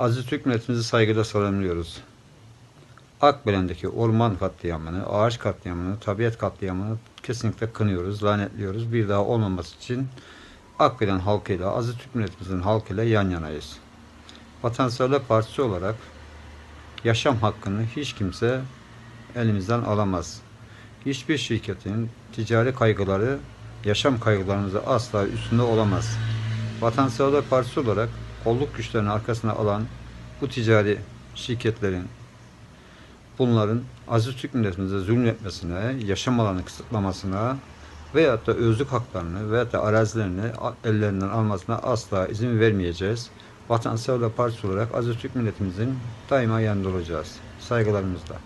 Aziz Türk milletimizi saygıyla selamlıyoruz. Akbelen'deki orman katliamını, ağaç katliamını, tabiat katliamını kesinlikle kınıyoruz, lanetliyoruz. Bir daha olmaması için Akbelen halkıyla, Aziz Türk milletimizin halkıyla yan yanayız. Vatanseverler Partisi olarak yaşam hakkını hiç kimse elimizden alamaz. Hiçbir şirketin ticari kaygıları yaşam kaygılarımızı asla üstünde olamaz. Vatanseverler Partisi olarak kolluk güçlerini arkasına alan bu ticari şirketlerin bunların aziz Türk milletimize zulmetmesine, yaşam alanı kısıtlamasına veyahut da özlük haklarını veyahut da arazilerini ellerinden almasına asla izin vermeyeceğiz. Vatanseverler Partisi olarak aziz Türk milletimizin daima yanında olacağız. Saygılarımızla.